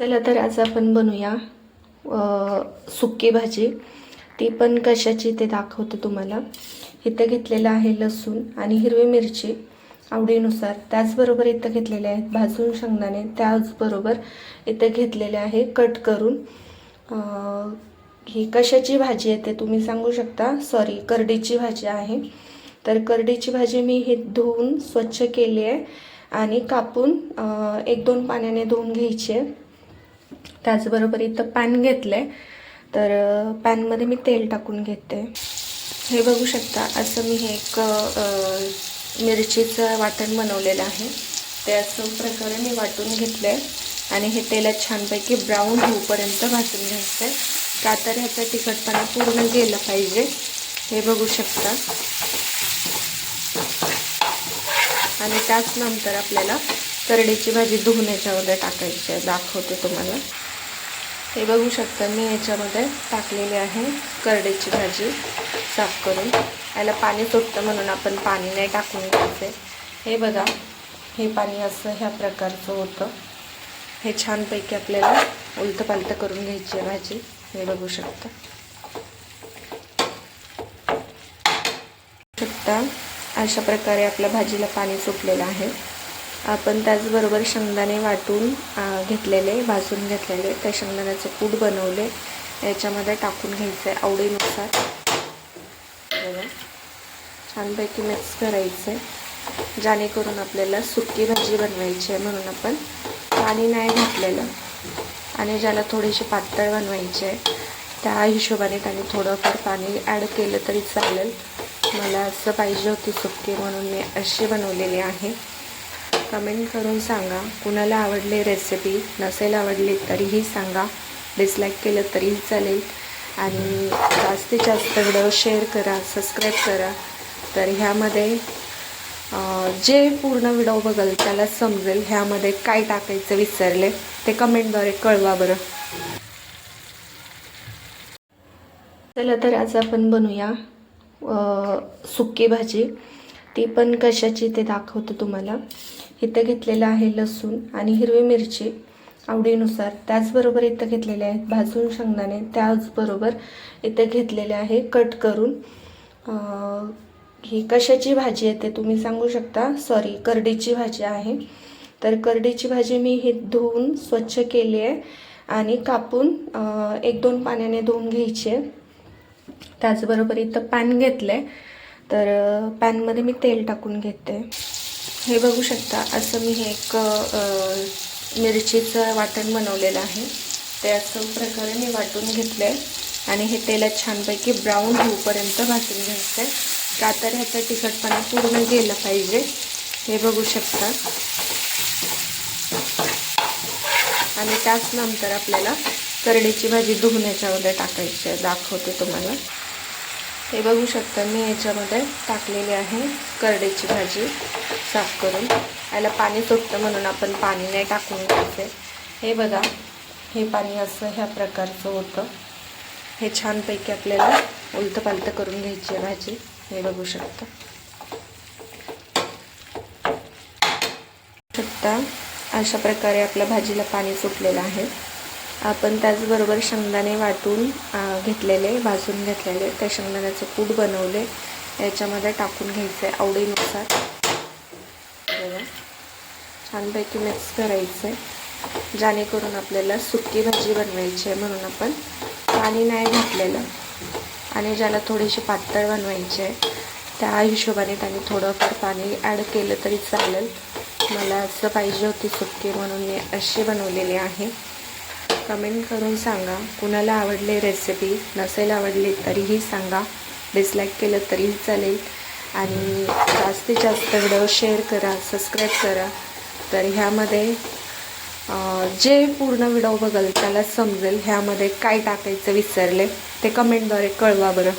चला तर आज आपण बनवूया सुकी भाजी. ती पण कशाची ते दाखवते तुम्हाला. इथं घेतलेलं आहे लसूण आणि हिरवी मिरची आवडीनुसार. त्याचबरोबर इथं घेतलेले आहेत भाजून शेंगदाणे. त्याचबरोबर इथं घेतलेले आहे कट करून. ही कशाची भाजी आहे ते तुम्ही सांगू शकता. सॉरी करडीची भाजी आहे. तर करडीची भाजी मी ही धुवून स्वच्छ केली आहे आणि कापून एक दोन पाण्याने धुवून घ्यायची आहे. त्याचबरोबर इथं पॅन घेतलं आहे तर पॅनमध्ये मी तेल टाकून घेते. हे बघू शकता असं मी हे एक मिरचीचं वाटण बनवलेलं आहे. ते असं प्रकारे मी वाटून घेतलं आहे आणि हे तेलात छानपैकी ब्राऊन होऊपर्यंत भाजून घ्यायचं आहे का तर ह्याचा तिखटपणा पूर्ण गेलं पाहिजे. हे बघू शकता. आणि त्याच नंतर आपल्याला करडीची भाजी धुवून याच्यामध्ये टाकायची आहे. दाखवते तुम्हाला. हे बघू शकता मी याच्यामध्ये टाकलेली आहे करडीची भाजी साफ करून. याला पाणी सुटतं म्हणून आपण पाणी नाही टाकून घ्यायचे. हे बघा हे पाणी असं ह्या प्रकारचं होतं. हे छानपैकी आपल्याला उलतं पालतं करून घ्यायची आहे भाजी. हे बघू शकता. शकता अशा प्रकारे आपल्या भाजीला पाणी सुटलेलं आहे. आपण त्याचबरोबर शेंगदाणे वाटून घेतलेले भाजून घेतलेले. त्या शेंगदाण्याचे कूट बनवले. याच्यामध्ये टाकून घ्यायचं आहे आवडीनुसार. बघा. छानपैकी मिक्स करायचं आहे जेणेकरून आपल्याला सुकी भाजी बनवायची आहे म्हणून आपण पाणी नाही घातलेलं. आणि ज्याला थोडीशी पातळ बनवायची आहे त्या हिशोबाने त्यांनी थोडंफार पाणी ॲड केलं तरी चालेल. मला असं पाहिजे होती सुकी म्हणून मी अशी बनवलेली आहे. कमेंट करून सांगा. कुणाला आवडली रेसिपी नसेल आवडली तरीही सांगा. डिसलाईक केलं तरीही चालेल. आणि जास्तीत जास्त व्हिडिओ शेअर करा सबस्क्राईब करा. तर ह्यामध्ये जे पूर्ण व्हिडिओ बघल त्याला समजेल ह्यामध्ये काय टाकायचं विसरले. ते कमेंटद्वारे कळवा बरं. चला तर आज आपण बनवूया सुकी भाजी. ती पण कशाची ते दाखवतो तुम्हाला. इथं घेतलेलं आहे लसूण आणि हिरवी मिरची आवडीनुसार. त्याचबरोबर इथं घेतलेले आहेत भाजून शेंगदाणे. त्याचबरोबर इथं घेतलेले आहे कट करून ही कशाची भाजी आहे ते तुम्ही सांगू शकता. सॉरी करडीची भाजी आहे. तर करडीची भाजी मी ही धुवून स्वच्छ केली आहे आणि कापून एक दोन पाण्याने धुवून घ्यायची आहे. त्याचबरोबर इथं पॅन घेतलं आहे तर पॅनमध्ये मी तेल टाकून घेते. हे बघू शकता असं मी हे एक मिरचीचं वाटण बनवलेलं आहे. ते असं प्रकारे मी वाटून घेतलं आहे आणि हे तेलात छानपैकी ब्राऊन होऊपर्यंत भाजून घ्यायचं आहे का तर ह्याचा तिखटपणा पूर्ण गेलं पाहिजे. हे बघू शकता. आणि त्याच नंतर आपल्याला करडीची भाजी धुवून वगैरे टाकायची आहे. दाखवते तुम्हाला. हे बघू शकता मी याच्यामध्ये टाकलेली आहे करडेची भाजी. साफ करून याला पाणी सुटतं म्हणून आपण पाणी नाही टाकून घ्यायचे हे बघा हे पाणी असं ह्या प्रकारचं होतं. हे छानपैकी आपल्याला उलतं पालतं करून घ्यायची आहे भाजी. हे बघू शकता. शकता अशा प्रकारे आपल्या भाजीला पाणी सुटलेलं आहे. आपण त्याचबरोबर शेंगदाणे वाटून घेतलेले भाजून घेतलेले. त्या शेंगदाण्याचं कूट बनवले. याच्यामध्ये टाकून घ्यायचं आहे आवडीनुसार. बघा. छानपैकी मिक्स करायचं आहे जेणेकरून आपल्याला सुकी भाजी बनवायची आहे म्हणून आपण पाणी नाही घातलेलं. आणि ज्याला थोडीशी पातळ बनवायची आहे त्या हिशोबाने त्यांनी थोडंफार पाणी ॲड केलं तरी चालेल. मला असं पाहिजे होती सुकी म्हणून मी अशी बनवलेली आहे. कमेंट करून सांगा. कुणाला आवडले रेसिपी नसेल आवडली तरीही सांगा. डिसलाईक केलं तरीही चालेल. आणि जास्तीत जास्त व्हिडिओ शेअर करा सबस्क्राईब करा. तर ह्यामध्ये जे पूर्ण व्हिडिओ बघाल त्याला समजेल ह्यामध्ये काय टाकायचं विसरले. ते कमेंटद्वारे कळवा बरं.